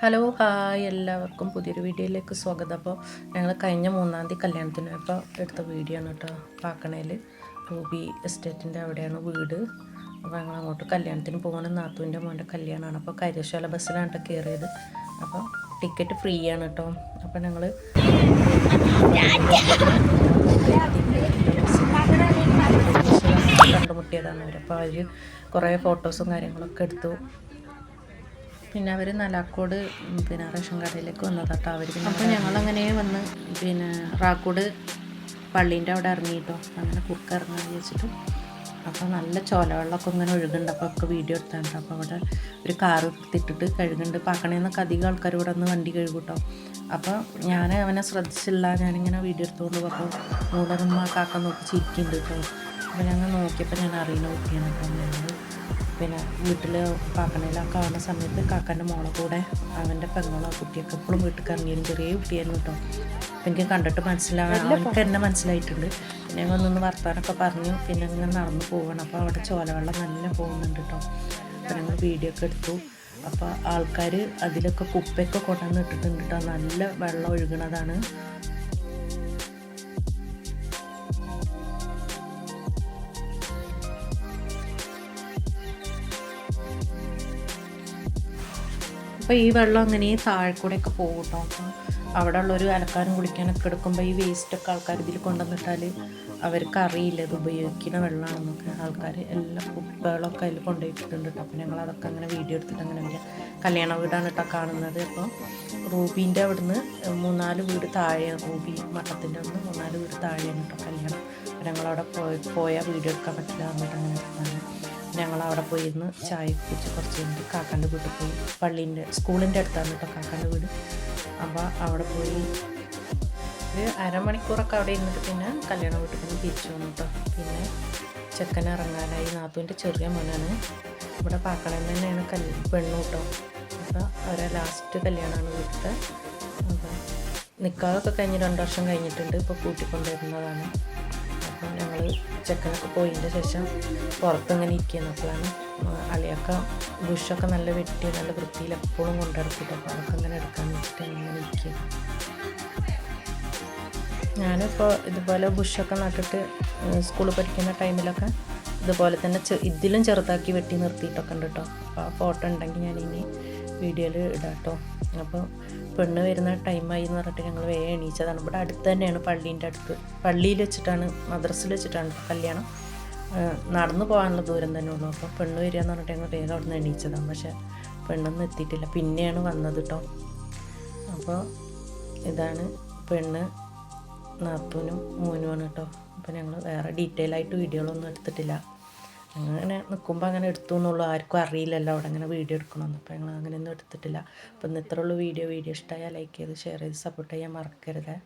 Hello hi എല്ലാവർക്കും പുതിയൊരു വീഡിയോയിലേക്ക് സ്വാഗതം. അപ്പോൾ ഞങ്ങൾ കഴിഞ്ഞ മൂന്നാം തീയതി കല്യാണത്തിന് ഇപ്പോൾ എടുത്ത വീഡിയോ ആണ് കേട്ടോ പാക്കണയിൽ റൂബി എസ്റ്റേറ്റിന്റെ അവിടെയാണ് വീട്. അപ്പോൾ ഞങ്ങൾ അങ്ങോട്ട് കല്യാണത്തിന് പോകണം നാത്തുവിന്റെ മോന്റെ കല്യാണമാണ്. അപ്പോൾ കാര്യശാല ബസ്സിലാണ് കേട്ടോ കയറിയത് അപ്പോൾ ടിക്കറ്റ് ഫ്രീ ആണ് കേട്ടോ. അപ്പോൾ ഞങ്ങൾ കണ്ടുമുട്ടിയതാണ് അവർ അപ്പോൾ അവർ കുറേ ഫോട്ടോസും കാര്യങ്ങളൊക്കെ എടുത്തു. പിന്നെ അവർ നലാക്കോട് പിന്നെ റേഷൻ കടയിലേക്ക് വന്നതാട്ടോ അവർ പിന്നെ അപ്പോൾ ഞങ്ങളങ്ങനെ വന്ന് പിന്നെ റാക്കോട് പള്ളീന്റെ അവിടെ ഇറങ്ങിയിട്ടോ അങ്ങനെ കുക്ക് ഇറങ്ങാൻ വിചാരിച്ചിട്ട്. അപ്പോൾ നല്ല ചോലവെള്ളമൊക്കെ ഇങ്ങനെ ഒഴുകുന്നുണ്ട്. അപ്പോൾ ഒക്കെ വീഡിയോ എടുത്താണ്ട്. അപ്പോൾ അവിടെ ഒരു കാറ് തിട്ടിട്ട് കഴുകുന്നുണ്ട്. പാക്കണേന്നൊക്കെ അധികം ആൾക്കാർ ഇവിടെ വന്ന് വണ്ടി കഴുകൂട്ടോ. അപ്പോൾ ഞാൻ അവനെ ശ്രദ്ധിച്ചില്ല. ഞാനിങ്ങനെ വീഡിയോ എടുത്തുകൊണ്ട് അപ്പോൾ മൂടനുമ്മ കാക്ക നോക്കി ചിരിക്കുന്നുണ്ട് കേട്ടോ. അപ്പോൾ ഞങ്ങൾ നോക്കിയപ്പോൾ ഞാൻ അറിയുന്ന കുട്ടിയാണ്. അപ്പം ഞങ്ങൾ പിന്നെ വീട്ടിൽ കാക്കണയിലൊക്കെ ആവുന്ന സമയത്ത് കാക്കന്റെ മോളെ കൂടെ അവന്റെ പെങ്ങളോ കുട്ടിയൊക്കെ എപ്പോഴും വീട്ടിൽ കറങ്ങിയാലും ചെറിയ കുട്ടിയായിരുന്നു കേട്ടോ. അപ്പം എനിക്ക് കണ്ടിട്ട് മനസ്സിലാവാൻ അവർക്ക് എന്നെ മനസ്സിലായിട്ടുണ്ട്. പിന്നെ ഞങ്ങൾ നിന്ന് വർത്താനൊക്കെ പറഞ്ഞു. പിന്നെ ഇങ്ങനെ നടന്നു പോവുകയാണ് അപ്പോൾ അവിടെ ചോലവെള്ളം നല്ല പോകുന്നുണ്ട് കേട്ടോ. അപ്പം ഞങ്ങൾ വീഡിയോ ഒക്കെ എടുത്തു. അപ്പോൾ ആൾക്കാർ അതിലൊക്കെ കുപ്പയൊക്കെ കൊണ്ടുവന്ന് ഇട്ടിട്ടുണ്ട് കേട്ടോ. നല്ല വെള്ളം ഒഴുകണതാണ് അപ്പോൾ ഈ വെള്ളം അങ്ങനെ താഴെക്കൂടെയൊക്കെ പോകും കേട്ടോ അപ്പം അവിടെ ഉള്ളൊരു അലക്കാനും കുളിക്കാനൊക്കെ എടുക്കുമ്പോൾ ഈ വേസ്റ്റൊക്കെ ആൾക്കാർ ഇതിൽ കൊണ്ടുവന്നിട്ടാൽ അവർക്ക് അറിയില്ല ഇത് ഉപയോഗിക്കുന്ന വെള്ളമാണെന്നൊക്കെ. ആൾക്കാർ എല്ലാ കുപ്പികളൊക്കെ അതിൽ കൊണ്ടുപോയിട്ടുണ്ട് കേട്ടോ അപ്പോൾ ഞങ്ങൾ അതൊക്കെ അങ്ങനെ വീഡിയോ എടുത്തിട്ട് അങ്ങനെ വരിക കല്യാണ വീടാണ് കേട്ടോ കാണുന്നത്. അപ്പോൾ റൂബീന്റെ അവിടുന്ന് മൂന്നാൽ വീട് താഴെയാണ് റൂബി മഠത്തിന്റെ അവിടുന്ന് മൂന്നാൽ വീട് താഴെയാണ് കേട്ടോ കല്യാണം. ഞങ്ങളവിടെ പോയി പോയാൽ വീഡിയോ എടുക്കാൻ പറ്റില്ല എന്നിട്ട് അങ്ങനെ ഞങ്ങൾ അവിടെ പോയി ഇരുന്ന് ചായ കുടിച്ച് കുറച്ച് കഴിഞ്ഞിട്ട് കാക്കാന്റെ വീട്ടിൽ പോയി. പള്ളീന്റെ സ്കൂളിന്റെ അടുത്താണ് കേട്ടോ കാക്കാന്റെ വീട്. അപ്പോൾ അവിടെ പോയി ഒരു അരമണിക്കൂറൊക്കെ അവിടെ ഇരുന്നിട്ട് പിന്നെ കല്യാണ വീട്ടിൽ തന്നെ തിരിച്ചു വന്നു കേട്ടോ. പിന്നെ ചെക്കൻ ഇറങ്ങാനായി. നാത്തുവിന്റെ ചെറിയ മോനാണ്. ഇവിടെ പാക്കളം തന്നെയാണ് കൽ പെണ്ണു കേട്ടോ. അപ്പോൾ അവരെ ലാസ്റ്റ് കല്യാണമാണ് വീട്ടിലത്തെ അപ്പോൾ നിൽക്കാതൊക്കെ കഴിഞ്ഞ് രണ്ട് വർഷം കഴിഞ്ഞിട്ടുണ്ട്. ഇപ്പോൾ കൂട്ടിക്കൊണ്ടുവരുന്നതാണ്. അപ്പം ഞങ്ങൾ ചെക്കനൊക്കെ പോയതിന്റെ ശേഷം പുറത്തിങ്ങനെ ഇരിക്കുന്നു അപ്പോഴാണ് അളിയൊക്കെ ബുഷൊക്കെ നല്ല വെട്ടി നല്ല വൃത്തിയിൽ എപ്പോഴും കൊണ്ടിറക്കിയിട്ട് അപ്പോൾ അതൊക്കെ ഇങ്ങനെ എടുക്കാൻ വെച്ചിട്ട് അങ്ങനെ ഇരിക്കുക ഞാനിപ്പോൾ ഇതുപോലെ ബുഷൊക്കെ നട്ടിട്ട് സ്കൂളിൽ പഠിക്കുന്ന ടൈമിലൊക്കെ ഇതുപോലെ തന്നെ ഇതിലും ചെറുതാക്കി വെട്ടി നിർത്തിയിട്ടൊക്കെ ഉണ്ട് കേട്ടോ. അപ്പോൾ ആ ഫോട്ടോ ഉണ്ടെങ്കിൽ ഞാൻ ഇനി വീഡിയോയിൽ ഇടാം കേട്ടോ. അപ്പോൾ പെണ്ണ് വരുന്ന ടൈമായി എന്ന് പറഞ്ഞിട്ട് ഞങ്ങൾ വേഗം എണീച്ചതാണ്. ഇവിടെ അടുത്ത് തന്നെയാണ് പള്ളീന്റെ അടുത്ത്. പള്ളിയിൽ വെച്ചിട്ടാണ് മദ്രസിൽ വെച്ചിട്ടാണ് കല്യാണം. നടന്നു പോകാനുള്ള ദൂരം തന്നെ ഉള്ളൂ. അപ്പോൾ പെണ്ണ് വരിക എന്ന് പറഞ്ഞിട്ട് ഞങ്ങൾ വേഗം അവിടെ നിന്ന് എണീച്ചതാണ്. പക്ഷേ പെണ്ണൊന്നും എത്തിയിട്ടില്ല. പിന്നെയാണ് വന്നത് കേട്ടോ അപ്പോൾ ഇതാണ് പെണ്ണ് നാപ്പനും മൂനുമാണ് കേട്ടോ അപ്പോൾ ഞങ്ങൾ വേറെ ഡീറ്റെയിൽ ആയിട്ട് വീഡിയോകളൊന്നും എടുത്തിട്ടില്ല. അങ്ങനെ നിൽക്കുമ്പോൾ അങ്ങനെ എടുത്തു എന്നുള്ളൂ. ആർക്കും അറിയില്ലല്ലോ അവിടെ അങ്ങനെ വീഡിയോ എടുക്കണമെന്ന് അപ്പോൾ ഞങ്ങൾ അങ്ങനെയൊന്നും എടുത്തിട്ടില്ല. അപ്പോൾ ഇന്ന് ഇത്രയുള്ളൂ വീഡിയോ വീഡിയോ ഇഷ്ടമായാൽ ലൈക്ക് ചെയ്ത് ഷെയർ ചെയ്ത് സപ്പോർട്ട് ചെയ്യാൻ മറക്കരുത്.